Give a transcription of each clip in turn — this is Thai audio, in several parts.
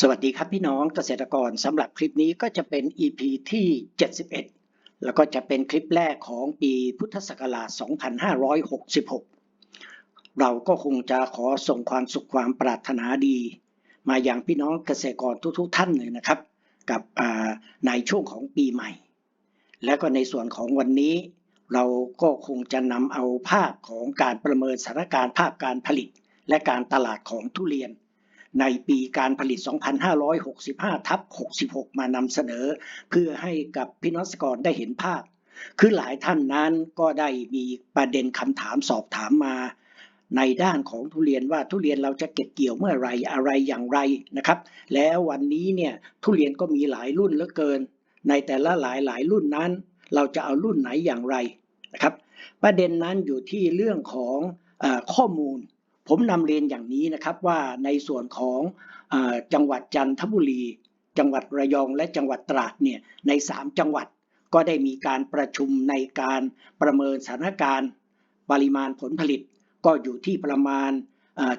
สวัสดีครับพี่น้องเกษตรกรสำหรับคลิปนี้ก็จะเป็น EP ที่ 71 แล้วก็จะเป็นคลิปแรกของปีพุทธศักราช 2566 เราก็คงจะขอส่งความสุขความปรารถนาดี มาอย่างพี่น้องเกษตรกรทุกๆท่านเลยนะครับ กับในช่วงของปีใหม่ และก็ในส่วนของวันนี้ เราก็คงจะนำเอาภาพของการประเมินสถานการณ์ภาพการผลิต และการตลาดของทุเรียน ในปีการผลิต 2565 ทับ 66 มานำเสนอ เพื่อให้กับพี่น้องเกรกรได้เห็นภาพ คือหลายท่านนั้นก็ได้มีประเด็นคำถามสอบถามมาในด้านของทุเรียนว่าทุเรียนเราจะเก็บเกี่ยวเมื่อไรอะไรอย่างไรนะครับ แล้ววันนี้เนี่ยทุเรียนก็มีหลายรุ่นเหลือเกิน ในแต่ละหลายหลายรุ่นนั้น เราจะเอารุ่นไหนอย่างไรนะครับ ประเด็นนั้นอยู่ที่เรื่องของอข้อมูล ผมนำเรียนอย่างนี้นะครับว่าในส่วนของอจังหวัดจันทบุรี จังหวัดระยองและจังหวัดตราดเนี่ยใน 3 จังหวัดก็ได้มีการประชุมในการประเมินสถานการณ์ ปริมาณผลผลิตก็อยู่ที่ประมาณ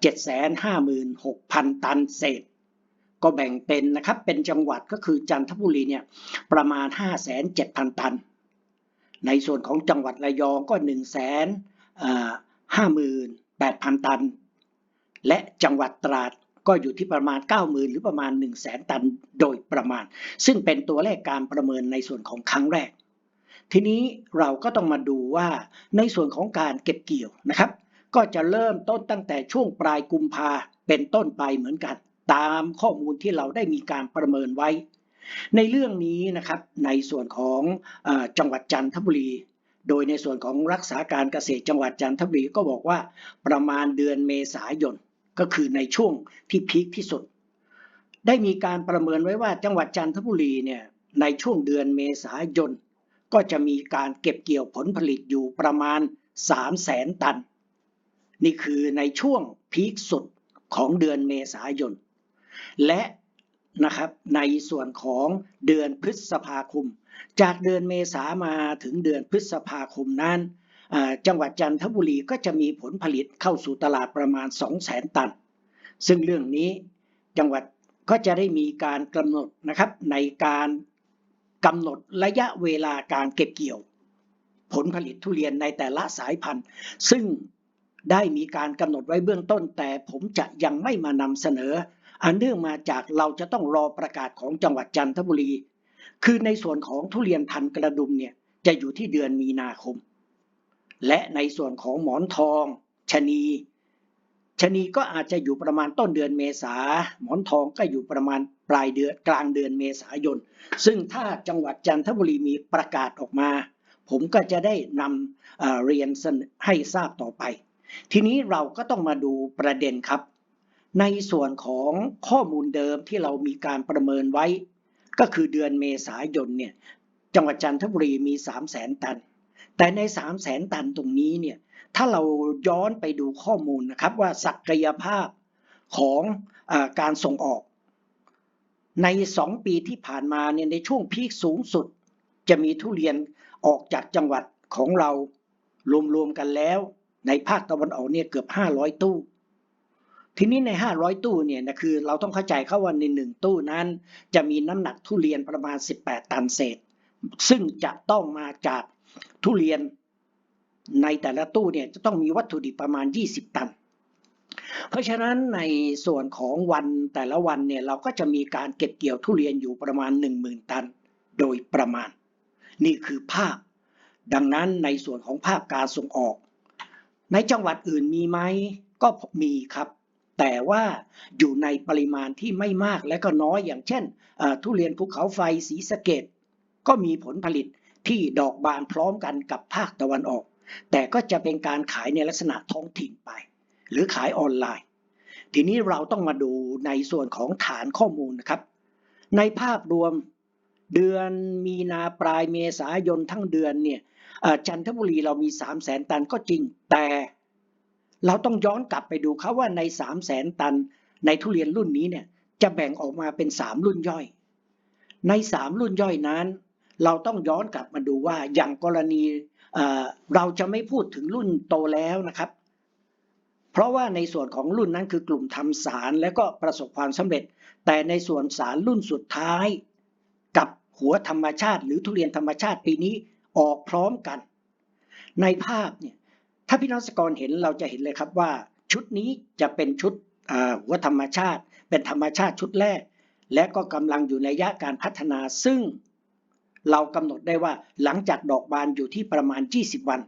เจ็ดแสนห้าหมื่นหกพันตันเศษ ก็แบ่งเป็นนะครับเป็นจังหวัดก็คือจันทบุรีเนี่ยประมาณ5 7 0 0 0 ตัน ในส่วนของจังหวัดระยองก็ 1 5 8 0 0 0 8,000 ตัน และจังหวัดตราดก็อยู่ที่ประมาณ 90,000 หรือประมาณ 1 0 0 0 0 0 ตันโดยประมาณ ซึ่งเป็นตัวเลขการประเมินในส่วนของครั้งแรก ทีนี้เราก็ต้องมาดูว่าในส่วนของการเก็บเกี่ยวนะครับ ก็จะเริ่มต้นตั้งแต่ช่วงปลายกุมภาเป็นต้นไปเหมือนกัน ตามข้อมูลที่เราได้มีการประเมินไว้ ในเรื่องนี้นะครับในส่วนของอจังหวัดจันทบุรี โดยในส่วนของรักษาการเกษตรจังหวัดจันทบุรีก็บอกว่าประมาณเดือนเมษายน ก็คือในช่วงที่พีคที่สุด ได้มีการประเมินไว้ว่าจังหวัดจันทบุรีเนี่ยในช่วงเดือนเมษายน ก็จะมีการเก็บเกี่ยวผลผลิตอยู่ประมาณ 3 0 0แสนตัน นี่คือในช่วงพีคสุดของเดือนเมษายน และ นะครับในส่วนของเดือนพฤษภาคม จากเดือนเมษามาถึงเดือนพฤษภาคมนั้นจังหวัดจันทบุรีก็จะมีผลผลิตเข้าสู่ตลาดประมาณ 2 0 0แสนตัน ซึ่งเรื่องนี้จังหวัดก็จะได้มีการกำหนดนะครับในการกำหนดระยะเวลาการเก็บเกี่ยว ผลผลิตทุเรียนในแต่ละสายพันธุ์ ซึ่งได้มีการกำหนดไว้เบื้องต้น แต่ผมจะยังไม่มานำเสนอ อันเนื่องมาจากเราจะต้องรอประกาศของจังหวัดจันทบุรี คือในส่วนของทุเรียนพันกระดุมเนี่ยจะอยู่ที่เดือนมีนาคม และในส่วนของหมอนทองชะนีชะนีก็อาจจะอยู่ประมาณต้นเดือนเมษา หมอนทองก็อยู่ประมาณปลายเดือนกลางเดือนเมษายน ซึ่งถ้าจังหวัดจันทบุรีมีประกาศออกมา ผมก็จะได้นำเเรียนเสนอให้ทราบต่อไป ทีนี้เราก็ต้องมาดูประเด็นครับ ในส่วนของข้อมูลเดิมที่เรามีการประเมินไว้ ก็คือเดือนเมษายนเนี่ยจังหวัดจันทบุรีมี 3 0 0แสนตัน แต่ใน 3 0 0แสนตันตรงนี้เนี่ยถ้าเราย้อนไปดูข้อมูลนะครับว่าศักยภาพของอการส่งออก ใน 2 ปีที่ผ่านมาเนี่ยในช่วงพีคสูงสุด จะมีทุเรียนออกจากจังหวัดของเรารวมๆกันแล้ว ในภาคตะวันออกเนี่ยเกือบ 500 ตู้ ทีนี้ใน 500 ตู้เนี่ยนะคือเราต้องเข้าใจเข้าว่าในหนึ่งตู้นั้น จะมีน้ำหนักทุเรียนประมาณ 18 ตันเศษ ซึ่งจะต้องมาจากทุเรียนในแต่ละตู้เนี่ยจะต้องมีวัตถุดิบประมาณ 20 ตัน เพราะฉะนั้นในส่วนของวันแต่ละวันเนี่ยเราก็จะมีการเก็บเกี่ยวทุเรียนอยู่ประมาณ 10,000 ตัน โดยประมาณ นี่คือภาพ ดังนั้นในส่วนของภาพการส่งออก ในจังหวัดอื่นมีไหมก็มีครับ แต่ว่าอยู่ในปริมาณที่ไม่มากและก็น้อยอย่างเช่น ทุเรียนภูเขาไฟสีสะเกดก็มีผลผลิตที่ดอกบานพร้อมกันกับภาคตะวันออก แต่ก็จะเป็นการขายในลักษณะท้องถิ่นไป หรือขายออนไลน์ ทีนี้เราต้องมาดูในส่วนของฐานข้อมูลนะครับ ในภาพรวมเดือนมีนาปลายเมษายนทั้งเดือนเนี่ยจันทบุรีเรามี 3 0 0แสนตันก็จริงแต่ เราต้องย้อนกลับไปดูเขาว่าใน 3 0 0แสนตัน ในทุเรียนรุ่นนี้เนี่ยจะแบ่งออกมาเป็น 3 รุ่นย่อย ใน 3 รุ่นย่อยนั้น เราต้องย้อนกลับมาดูว่าอย่างกรณีเเราจะไม่พูดถึงรุ่นโตแล้วนะครับ เพราะว่าในส่วนของรุ่นนั้นคือกลุ่มทำสารและก็ประสบความสำเร็จ แต่ในส่วนสารรุ่นสุดท้าย กับหัวธรรมชาติ หรือทุเรียนธรรมชาติปีนี้ออกพร้อมกัน ในภาพเนี่ย ถ้าพี่น้องสกรเห็นเราจะเห็นเลยครับว่า ชุดนี้จะเป็นชุดอ่าหัวธรรมชาติ เป็นธรรมชาติชุดแรก และก็กำลังอยู่ในระยะการพัฒนา ซึ่งเรากำหนดได้ว่าหลังจากดอกบานอยู่ที่ประมาณ 20 วัน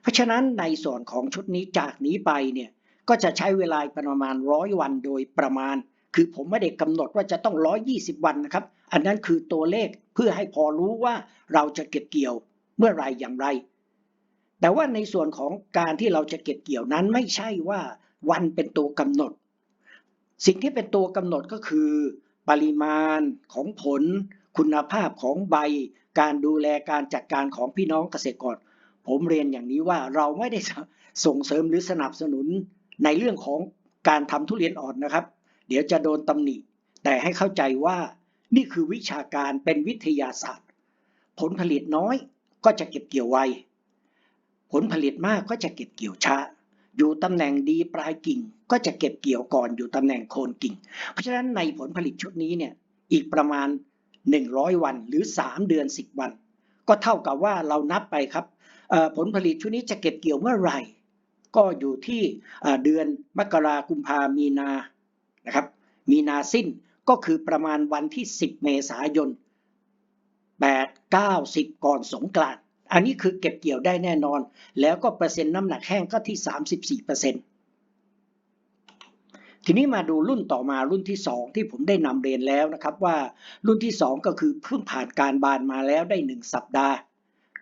เพราะฉะนั้นในส่วนของชุดนี้จากนี้ไปเนี่ยก็จะใช้เวลาประมาณร้อยวันโดยประมาณ คือผมไม่ได้กำหนดว่าจะต้อง120วันนะครับ อันนั้นคือตัวเลขเพื่อให้พอรู้ว่าเราจะเก็บเกี่ยวเมื่อไรอย่างไร แต่ว่าในส่วนของการที่เราจะเก็บเกี่ยวนั้นไม่ใช่ว่าวันเป็นตัวกำหนด สิ่งที่เป็นตัวกำหนดก็คือ ปริมาณของผล คุณภาพของใบ การดูแลการจัดการของพี่น้องเกษตรกร ผมเรียนอย่างนี้ว่าเราไม่ได้ส่งเสริมหรือสนับสนุนในเรื่องของการทำทุเรียนอ่อนนะครับ เดี๋ยวจะโดนตำหนิ แต่ให้เข้าใจว่านี่คือวิชาการเป็นวิทยาศาสตร์ ผลผลิตน้อยก็จะเก็บเกี่ยวไว ผลผลิตมากก็จะเก็บเกี่ยวช้า อยู่ตำแหน่งดีปลายกิ่ง ก็จะเก็บเกี่ยวก่อนอยู่ตำแหน่งโคนกิ่ง เพราะฉะนั้นในผลผลิตชุดนี้เนี่ยอีกประมาณ 100 วันหรือ 3 เดือน 10 วัน ก็เท่ากับว่าเรานับไปครับผลผลิตชุดนี้จะเก็บเกี่ยวเมื่อไหร่ ก็อยู่ที่เอ่อเดือนมกรากุมภามีนานะครับมีนาสิ้นก็คือประมาณวันที่ 10 เมษายน8 9 10 ก่อนสงกรานต์ อันนี้คือเก็บเกี่ยวได้แน่นอน แล้วก็เปอร์เซ็นต์น้ำหนักแห้งก็ที่ 34เปอร์เซ็นต์ทีนี้มาดูรุ่นต่อมารุ่นที่ 2 ที่ผมได้นำเรียนแล้วนะครับว่ารุ่นที่ 2 ก็คือเพิ่งผ่านการบานมาแล้วได้ 1 สัปดาห์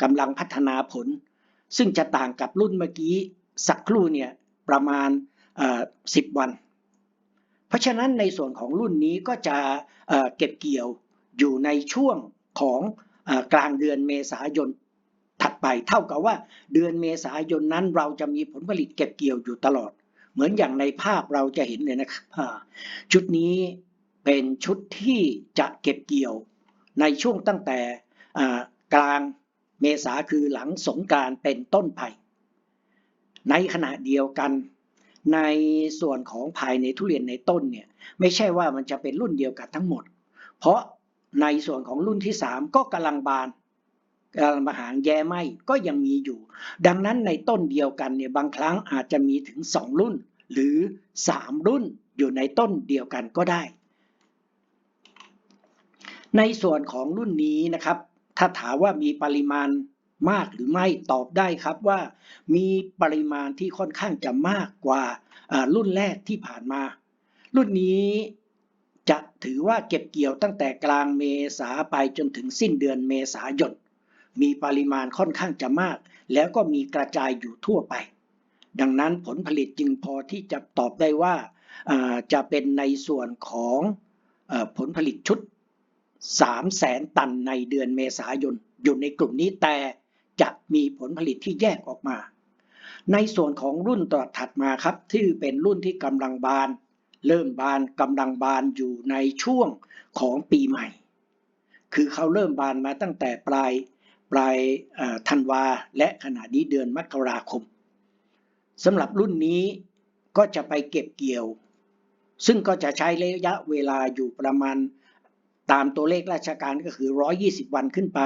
กำลังพัฒนาผล ซึ่งจะต่างกับรุ่นเมื่อกี้สักครู่เนี่ยประมาณ 10 วัน เพราะฉะนั้นในส่วนของรุ่นนี้ก็จะเเก็บเกี่ยวอยู่ในช่วงของอกลางเดือนเมษายน ถัดไปเท่ากับว่าเดือนเมษายนนั้นเราจะมีผลผลิตเก็บเกี่ยวอยู่ตลอด เหมือนอย่างในภาพเราจะเห็นเลยนะครับชุดนี้เป็นชุดที่จะเก็บเกี่ยวในช่วงตั้งแต่กลางเมษาคือหลังสงการเป็นต้นไป ในขณะเดียวกัน ในส่วนของภายในทุเรียนในต้นเนี่ยไม่ใช่ว่ามันจะเป็นรุ่นเดียวกันทั้งหมด เพราะในส่วนของรุ่นที่ 3 ก็กำลังบาน กำลังมาหางแย้ไหมก็ยังมีอยู่ ดังนั้นในต้นเดียวกันเนี่ยบางครั้งอาจจะมีถึง 2 รุ่น หรือ 3 รุ่นอยู่ในต้นเดียวกันก็ได้ ในส่วนของรุ่นนี้นะครับ ถ้าถามว่ามีปริมาณมากหรือไม่ตอบได้ครับว่ามีปริมาณที่ค่อนข้างจะมากกว่าอ่ารุ่นแรกที่ผ่านมา รุ่นนี้จะถือว่าเก็บเกี่ยวตั้งแต่กลางเมษาไปจนถึงสิ้นเดือนเมษายน มีปริมาณค่อนข้างจะมาก แล้วก็มีกระจายอยู่ทั่วไป ดังนั้นผลผลิตจึงพอที่จะตอบได้ว่าจะเป็นในส่วนของผลผลิตชุด3แสนตันในเดือนเมษายนอยู่ในกลุ่มนี้แต่จะมีผลผลิตที่แยกออกมา ในส่วนของรุ่นต่อถัดมาครับ ที่เป็นรุ่นที่กำลังบาน เริ่มบานกำลังบานอยู่ในช่วงของปีใหม่ คือเขาเริ่มบานมาตั้งแต่ปลาย ปลายธันวาและขณะนี้เดือนมกราคมสำหรับรุ่นนี้ก็จะไปเก็บเกี่ยว ซึ่งก็จะใช้ระยะเวลาอยู่ประมาณตามตัวเลขราชการก็คือ 120 วันขึ้นไป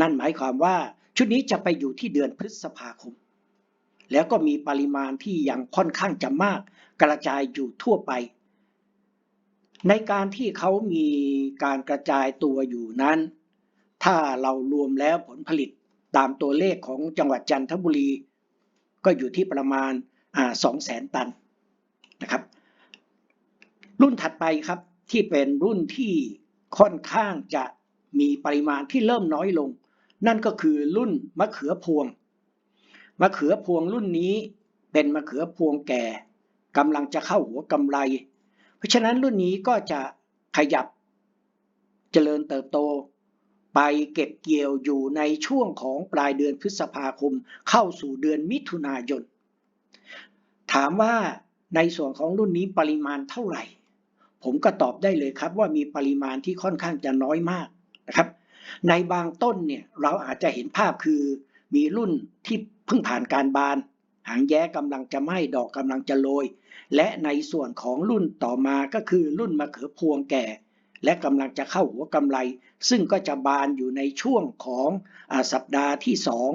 นั่นหมายความว่าชุดนี้จะไปอยู่ที่เดือนพฤษภาคม แล้วก็มีปริมาณที่ยังค่อนข้างจะมาก กระจายอยู่ทั่วไป ในการที่เขามีการกระจายตัวอยู่นั้น ถ้าเรารวมแล้วผลผลิตตามตัวเลขของจังหวัดจันทบุรี ก็อยู่ที่ประมาณอ่า2 0 0 0 0 0ตันนะครับ รุ่นถัดไปครับที่เป็นรุ่นที่ค่อนข้างจะมีปริมาณที่เริ่มน้อยลง นั่นก็คือรุ่นมะเขือพวง มะเขือพวงรุ่นนี้เป็นมะเขือพวงแก่กำลังจะเข้าหัวกำไร เพราะฉะนั้นรุ่นนี้ก็จะขยับเจริญเติบโต ไปเก็บเกี่ยวอยู่ในช่วงของปลายเดือนพฤษภาคม เข้าสู่เดือนมิถุนายน ถามว่าในส่วนของรุ่นนี้ปริมาณเท่าไหร่ ผมก็ตอบได้เลยครับว่ามีปริมาณที่ค่อนข้างจะน้อยมากนะครับ ในบางต้นเนี่ยเราอาจจะเห็นภาพคือมีรุ่นที่เพิ่งผ่านการบาน หางแย้กำลังจะไหม้ดอกกำลังจะโรยและในส่วนของรุ่นต่อมาก็คือรุ่นมะเขือพวงแก่ และกำลังจะเข้าหัวกำไร ซึ่งก็จะบานอยู่ในช่วงของอสัปดาห์ที่สอง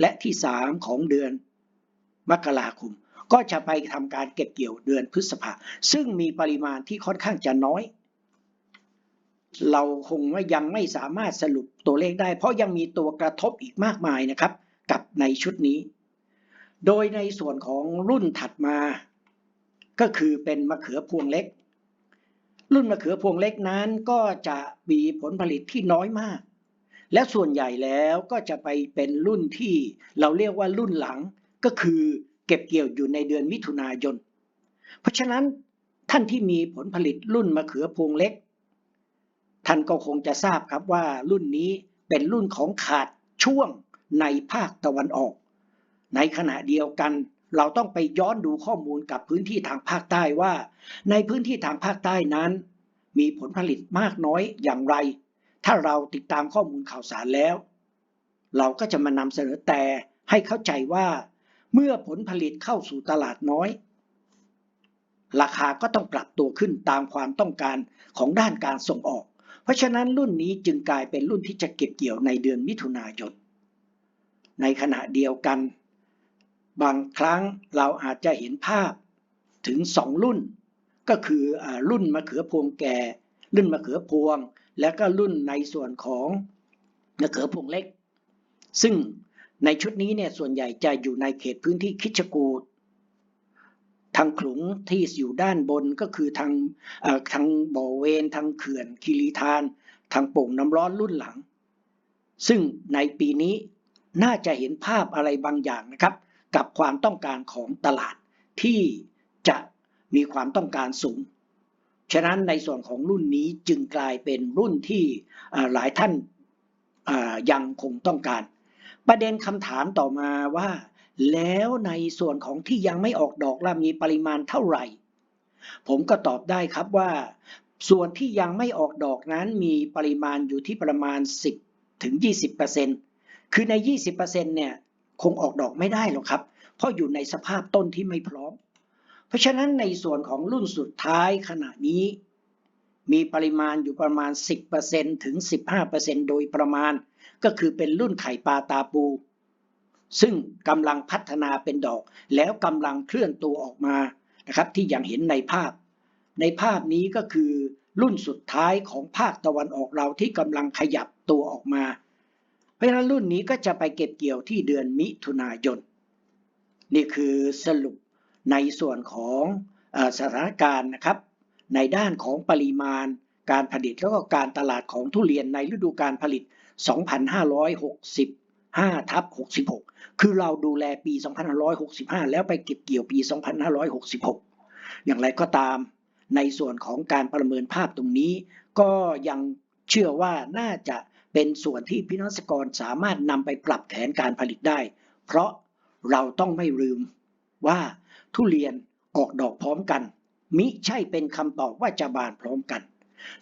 และที่สามของเดือนมกราคม ก็จะไปทำการเก็บเกี่ยวเดือนพฤษภาซึ่งมีปริมาณที่ค่อนข้างจะน้อย เราคงว่ายังไม่สามารถสรุปตัวเลขได้ เพราะยังมีตัวกระทบอีกมากมายนะครับ กับในชุดนี้ โดยในส่วนของรุ่นถัดมา ก็คือเป็นมะเขือพวงเล็ก รุ่นมะเขือพวงเล็กนั้นก็จะมีผลผลิตที่น้อยมาก และส่วนใหญ่แล้วก็จะไปเป็นรุ่นที่เราเรียกว่ารุ่นหลังก็คือเก็บเกี่ยวอยู่ในเดือนมิถุนายน เพราะฉะนั้นท่านที่มีผลผลิตรุ่นมะเขือพวงเล็ก ท่านก็คงจะทราบครับว่ารุ่นนี้เป็นรุ่นของขาดช่วงในภาคตะวันออก ในขณะเดียวกัน เราต้องไปย้อนดูข้อมูลกับพื้นที่ทางภาคใต้ว่า ในพื้นที่ทางภาคใต้นั้น มีผลผลิตมากน้อยอย่างไร ถ้าเราติดตามข้อมูลข่าวสารแล้ว เราก็จะมานำเสนอแต่ให้เข้าใจว่า เมื่อผลผลิตเข้าสู่ตลาดน้อย ราคาก็ต้องปรับตัวขึ้นตามความต้องการของด้านการส่งออก เพราะฉะนั้นรุ่นนี้จึงกลายเป็นรุ่นที่จะเก็บเกี่ยวในเดือนมิถุนายนในขณะเดียวกัน บางครั้งเราอาจจะเห็นภาพถึงสองรุ่น ก็คืออรุ่นมะเขือพวงแก่ รุ่นมะเขือพวง และก็รุ่นในส่วนของมะเขือพวงเล็ก ซึ่งในชุดนี้เนี่ยส่วนใหญ่จะอยู่ในเขตพื้นที่คิชกูดทางขลุงที่อยู่ด้านบนก็คือทางทางบ่อเวนทางเขื่อนคีรีทาน ทางโป่งน้ำร้อนรุ่นหลัง ซึ่งในปีนี้น่าจะเห็นภาพอะไรบางอย่างนะครับ กับความต้องการของตลาดที่จะมีความต้องการสูง ฉะนั้นในส่วนของรุ่นนี้จึงกลายเป็นรุ่นที่หลายท่านยังคงต้องการ ประเด็นคำถามต่อมาว่า แล้วในส่วนของที่ยังไม่ออกดอกและมีปริมาณเท่าไหร่ ผมก็ตอบได้ครับว่า ส่วนที่ยังไม่ออกดอกนั้นมีปริมาณอยู่ที่ประมาณ 10ถึง20%คือใน 20%เนี่ย คงออกดอกไม่ได้หรอกครับ เพราะอยู่ในสภาพต้นที่ไม่พร้อม เพราะฉะนั้นในส่วนของรุ่นสุดท้ายขณะนี้ มีปริมาณอยู่ประมาณ 10%ถึง 15%โดยประมาณ ก็คือเป็นรุ่นไข่ปลาตาปู ซึ่งกำลังพัฒนาเป็นดอก แล้วกำลังเคลื่อนตัวออกมานะครับ ที่อย่างเห็นในภาพ ในภาพนี้ก็คือรุ่นสุดท้ายของภาคตะวันออกเราที่กำลังขยับตัวออกมา เพราะฉะนั้นรุ่นนี้ก็จะไปเก็บเกี่ยวที่เดือนมิถุนายน นี่คือสรุปในส่วนของอสถานการณ์นะครับ ในด้านของปริมาณการผลิตแล้วก็การตลาดของทุเรียนในฤดูการผลิต 2565ทับ66 คือเราดูแลปี 2565 แล้วไปเก็บเกี่ยวปี 2566 อย่างไรก็ตามในส่วนของการประเมินภาพตรงนี้ ก็ยังเชื่อว่าน่าจะ เป็นส่วนที่พี่น้องเกษตรกรสามารถนำไปปรับแผนการผลิตได้ เพราะเราต้องไม่ลืมว่าทุเรียนออกดอกพร้อมกัน มิใช่เป็นคำตอบว่าจะบานพร้อมกัน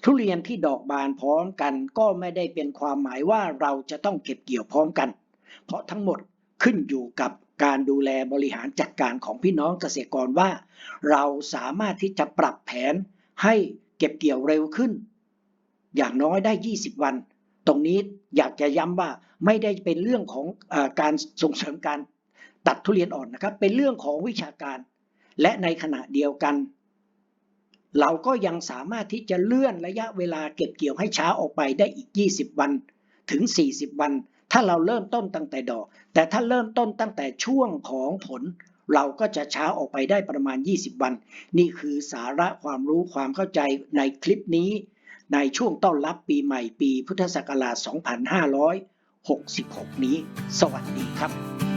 ทุเรียนที่ดอกบานพร้อมกันก็ไม่ได้เป็นความหมายว่าเราจะต้องเก็บเกี่ยวพร้อมกัน เพราะทั้งหมดขึ้นอยู่กับการดูแลบริหารจัดการของพี่น้องเกษตรกรว่า เราสามารถที่จะปรับแผนให้เก็บเกี่ยวเร็วขึ้น อย่างน้อยได้ 20 วัน ตรงนี้อยากจะย้ำว่าไม่ได้เป็นเรื่องของอการส่งเสริมการตัดทุเรียนอ่อนนะครับ เป็นเรื่องของวิชาการ และในขณะเดียวกัน เราก็ยังสามารถที่จะเลื่อนระยะเวลาเก็บเกี่ยวให้ช้าออกไปได้อีก 20 วันถึง 40 วัน ถ้าเราเริ่มต้นตั้งแต่ดอก แต่ถ้าเริ่มต้นตั้งแต่ช่วงของผล เราก็จะช้าออกไปได้ประมาณ 20 วัน นี่คือสาระความรู้ความเข้าใจในคลิปนี้ ในช่วงต้อนรับปีใหม่ปีพุทธศักราช 2566 นี้ สวัสดีครับ